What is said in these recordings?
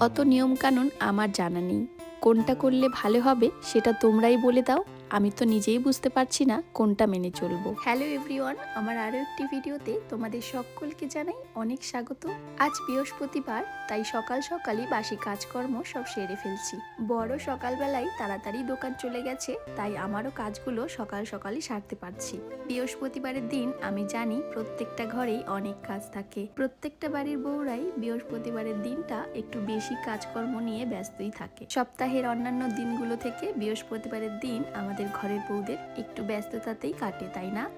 অত নিয়মকানুন আমার জানা নেই। কোনটা করলে ভালো হবে সেটা তোমরাই বলে দাও। আমি তো নিজেই বুঝতে পারছি না কোনটা মেনে চলবো। হ্যালো এভরিওয়ান, আমার আরও একটি ভিডিওতে তোমাদের সকলকে জানাই অনেক স্বাগত। আজ বৃহস্পতিবার, তাই সকাল সকালই বাসি কাজকর্ম সব সেরে ফেলছি। বড় সকালবেলায় তাড়াতাড়ি দোকান চলে গেছে, তাই আমারও কাজগুলো সকাল সকালই সারতে পারছি। বৃহস্পতিবারের দিন আমি জানি প্রত্যেকটা ঘরেই অনেক কাজ থাকে। প্রত্যেকটা বাড়ির বউরাই বৃহস্পতিবারের দিনটা একটু বেশি কাজকর্ম নিয়ে ব্যস্তই থাকে। সপ্তাহের অন্যান্য দিনগুলো থেকে বৃহস্পতিবারের দিন আমাদের ঘরের বউদের একটু ব্যস্ততাতেই কাটে, তাই না?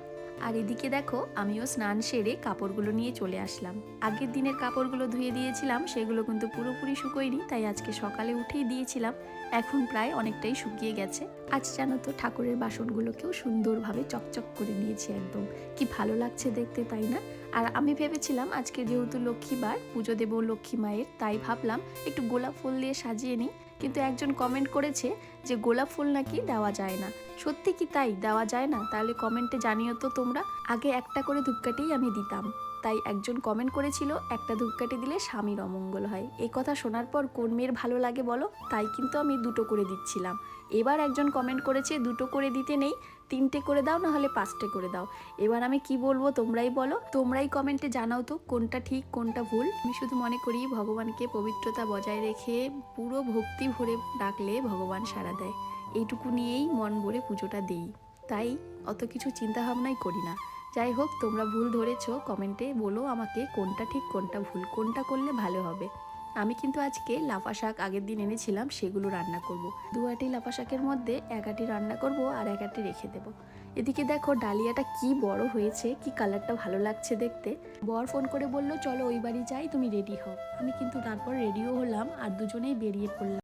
আর এদিকে দেখো, আমিও স্নান সেরে কাপড়গুলো নিয়ে চলে আসলাম। আগের দিনের কাপড়গুলো ধুয়ে দিয়েছিলাম, সেগুলো কিন্তু পুরোপুরি শুকোয়নি, তাই আজকে সকালে উঠেই দিয়েছিলাম। এখন প্রায় অনেকটাই শুকিয়ে গেছে। আজ জানো তো, ঠাকুরের বাসনগুলোকেও সুন্দরভাবে চকচক করে নিয়েছি একদম। কি ভালো লাগছে দেখতে, তাই না? আর আমি ভেবেছিলাম আজকে যেহেতু লক্ষ্মীবার, পুজো দেবো লক্ষ্মী মায়ের, তাই ভাবলাম একটু গোলাপ ফুল দিয়ে সাজিয়ে নিই। কিন্তু একজন কমেন্ট করেছে যে, গোলাপ ফুল নাকি দেওয়া যায় না। সত্যি কি তাই? দেওয়া যায় না? তাহলে কমেন্টে জানিও তো তোমরা। আগে একটা করে ধূপকাঠিই আমি দিতাম। তাই একজন কমেন্ট করেছিল, একটা ধূপকাঠি দিলে স্বামীর অমঙ্গল হয়। এই কথা শোনার পর কোন মেয়ের ভালো লাগে বলো? তাই কিন্তু আমি দুটো করে দিচ্ছিলাম। এবার একজন কমেন্ট করেছে, দুটো করে দিতে নেই, তিনটে করে দাও না হলে পাঁচটে করে দাও। এবার আমি কি বলব তোমরাই বলো? তোমরাই কমেন্টে জানাও তো কোনটা ঠিক, কোনটা ভুল। আমি শুধু মনে করি, ভগবানকে পবিত্রতা বজায় রেখে পুরো ভক্তি ভরে ডাকলে ভগবান সাড়া দেয়। এইটুকু নিয়েই মন ভরে পুজোটা দেই। তাই অত কিছু চিন্তা ভাবনাই করি না। যাই হোক, তোমরা ভুল ধরেছ, কমেন্টে বলো আমাকে কোনটা ঠিক, কোনটা ভুল, কোনটা করলে ভালো হবে। আমি কিন্তু আজকে লাফা শাক আগের দিন এনেছিলাম, সেগুলো রান্না করব। দু আটি লাফা শাকের মধ্যে এক আটি রান্না করব আর এক আটি রেখে দেব। এদিকে দেখো, ডালিয়াটা কি বড় হয়েছে, কি কালারটা ভালো লাগছে দেখতে। বর ফোন করে বলল, চলো ওই বাড়ি যাই, তুমি রেডি হও। আমি কিন্তু তারপর রেডিও হলাম আর দুজনেই বেরিয়ে পড়লাম।